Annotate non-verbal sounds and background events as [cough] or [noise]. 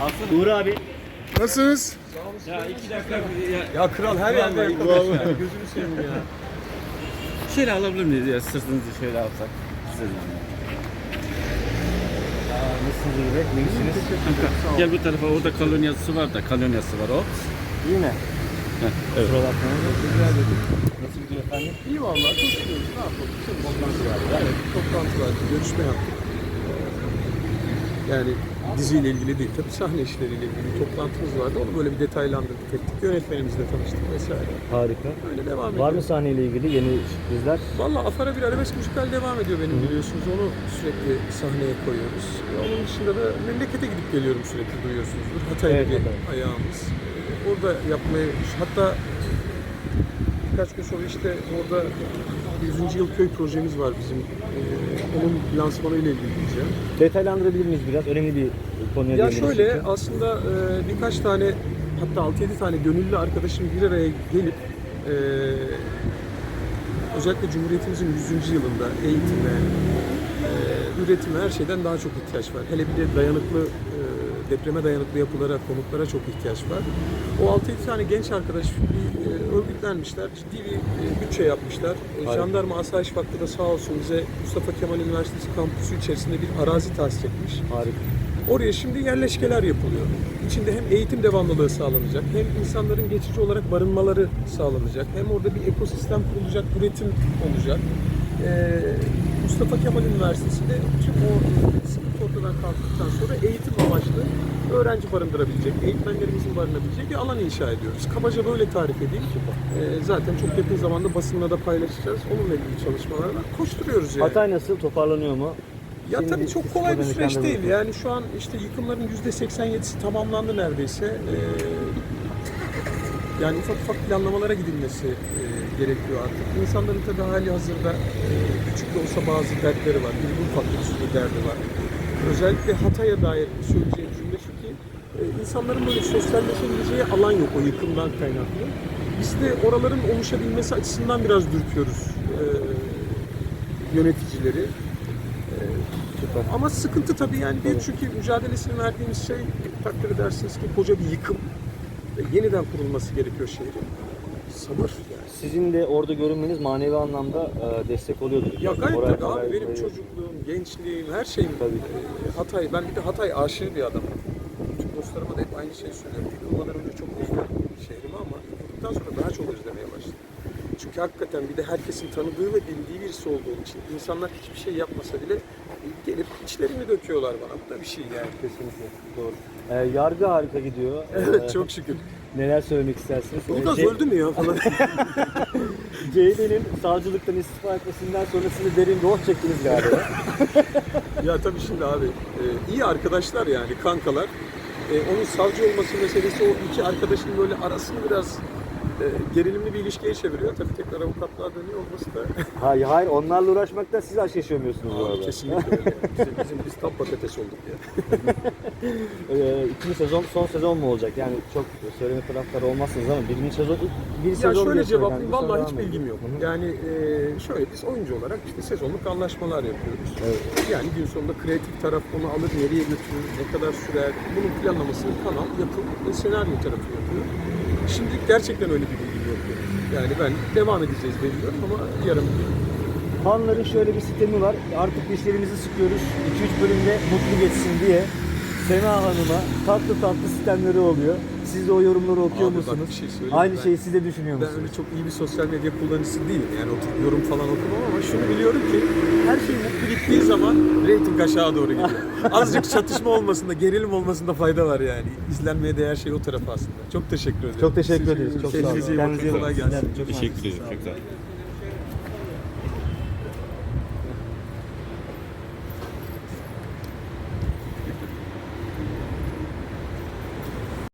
Alsana. Uğur abi. Nasılsınız? Ya iki dakika ya, Ya kral her yerde vallahi. ya. Gözünü seveyim ya. şöyle alabilir miyiz ya sırtınızı şöyle alsak. Size zahmet. Nasılsınız Uğur Bey? Misiniz? Kanka, Gel bu tarafa orada kolonyası var da kolonyası var o. İyi mi? Heh, evet. Bakmayın. Nasıl gidiyor efendim? İyi vallahi koşturuyoruz. Ne yapalım? Toplantı var. Evet, toplantı var. Görüşme yaptık. Yani diziyle ilgili değil tabii sahne işleriyle ilgili bir toplantımız vardı. Onu böyle bir detaylandırdık ettik. Yönetmenimizle tanıştık vesaire. Harika. Öyle devam ediyor. Var mı sahneyle ilgili yeni sürprizler? Valla Afara bir arabesk müzikal devam ediyor benim biliyorsunuz. Onu sürekli sahneye koyuyoruz. Onun dışında da memlekete gidip geliyorum sürekli duyuyorsunuzdur. Hatay Evet, bir Hatay. ayağımız. Ee, Orada yapmayı, hatta birkaç gün sonra işte orada 100. yıl köy projemiz var bizim. Ee, onun lansmanıyla ilgili gideceğim. Detaylandırabilir miyiz biraz? Önemli bir konuya Ya şöyle çünkü. aslında e, birkaç tane hatta 6-7 tane gönüllü arkadaşım bir araya gelip e, özellikle Cumhuriyetimizin 100. yılında eğitime, e, üretime her şeyden daha çok ihtiyaç var. Hele bir de dayanıklı depreme dayanıklı yapılara, konutlara çok ihtiyaç var. O 6-7 tane genç arkadaş bir e, örgütlenmişler, ciddi bir e, bütçe yapmışlar. E, Harika. Jandarma Asayiş Vakfı da sağ olsun bize Mustafa Kemal Üniversitesi kampüsü içerisinde bir arazi tahsis etmiş. Harika. Oraya şimdi yerleşkeler yapılıyor. İçinde hem eğitim devamlılığı sağlanacak, hem insanların geçici olarak barınmaları sağlanacak, hem orada bir ekosistem kurulacak, üretim olacak. Ee, Mustafa Kemal Üniversitesi'nde tüm o sıkıntı ortadan kalktıktan sonra eğitim amaçlı öğrenci barındırabilecek, eğitmenlerimizin barınabileceği bir alan inşa ediyoruz. Kabaca böyle tarif edeyim. Ee, zaten çok yakın zamanda basınla da paylaşacağız. Onunla ilgili çalışmalarla koşturuyoruz yani. Hatay nasıl? Toparlanıyor mu? Ya Şimdi tabii çok kolay bir süreç değil. Yani şu an işte yıkımların %87'si tamamlandı neredeyse. Ee, yani ufak ufak planlamalara gidilmesi e, gerekiyor artık. İnsanların tabii hali hazırda e, küçük de olsa bazı dertleri var. Bir ufak bir sürü derdi var. Özellikle Hatay'a dair söyleyeceğim cümle şu ki e, insanların böyle sosyalleşebileceği alan yok o yıkımdan kaynaklı. Biz de oraların oluşabilmesi açısından biraz dürtüyoruz e, yöneticileri. Süper. Ama sıkıntı tabii yani bir çünkü mücadelesini verdiğimiz şey takdir edersiniz ki koca bir yıkım yeniden kurulması gerekiyor şehrin. Sabır yani. Sizin de orada görünmeniz manevi anlamda e, destek oluyordur. Ya gayet Moral tabii abi benim veriyor. çocukluğum, gençliğim, her şeyim Tabii. e, Hatay. Ben bir de Hatay aşığı bir adamım. Bütün dostlarıma da hep aynı şeyi söylüyorum. Yıkılmadan önce çok özledim şehrimi ama yıkıldıktan sonra daha çok özlemeye başladım. Çünkü hakikaten bir de herkesin tanıdığı ve bildiği birisi olduğu için insanlar hiçbir şey yapmasa bile gelip içlerini döküyorlar bana. Bu da bir şey yani. Kesinlikle. Doğru. E, yargı harika gidiyor. [laughs] Evet çok şükür. Neler söylemek istersiniz? Ilgaz E, Ce- öldü mü ya falan? [laughs] CHP'nin savcılıktan istifa etmesinden sonra siz de derin bir oh çektiniz galiba. [laughs] ya tabii şimdi abi e, iyi arkadaşlar yani kankalar. E, onun savcı olması meselesi o iki arkadaşın böyle arasını biraz gerilimli bir ilişkiye çeviriyor. Tabii tekrar avukatlığa dönüyor olması da [laughs] hayır, hayır onlarla uğraşmaktan siz aşk yaşamıyorsunuz bu arada. kesinlikle öyle. [laughs] Bizim, bizim biz tam patates olduk ya. [laughs] Ee, ikinci sezon son sezon mu olacak? Yani çok söyleme taraftarı olmazsınız ama birinci sezon bir Ya sezon şöyle cevaplayayım. sonra Vallahi hiç bilgim yok. Hı hı. Yani e, şöyle biz oyuncu olarak işte sezonluk anlaşmalar yapıyoruz. Evet. Yani gün sonunda kreatif taraf onu alır nereye götürür, ne kadar sürer, bunun planlamasını kanal, yapım ve senaryo tarafı yapıyor. Şimdilik gerçekten öyle bir bilgim yok. Yani ben devam edeceğiz biliyorum ama yarın Fanların şöyle bir sistemi var. Artık dişlerimizi sıkıyoruz. 2-3 bölümde mutlu geçsin diye. Sema Hanım'a tatlı tatlı sistemleri oluyor. Siz de o yorumları okuyor Abi bak musunuz? bir şey söyleyeyim. Aynı Ben- şeyi siz de düşünüyor Ben musunuz? öyle çok iyi bir sosyal medya kullanıcısı değilim. Yani oturup yorum falan okumam ama şunu biliyorum ki her şey mutlu gittiği zaman reyting aşağı doğru gidiyor. [laughs] Azıcık çatışma olmasında, gerilim olmasında fayda var yani. İzlenmeye değer şey o taraf aslında. Çok teşekkür ederim. Çok teşekkür ederiz. Çok sağ olun. Kendinize iyi bakın. Kolay gelsin. De çok. Teşekkür ederim. Çok sağ olun.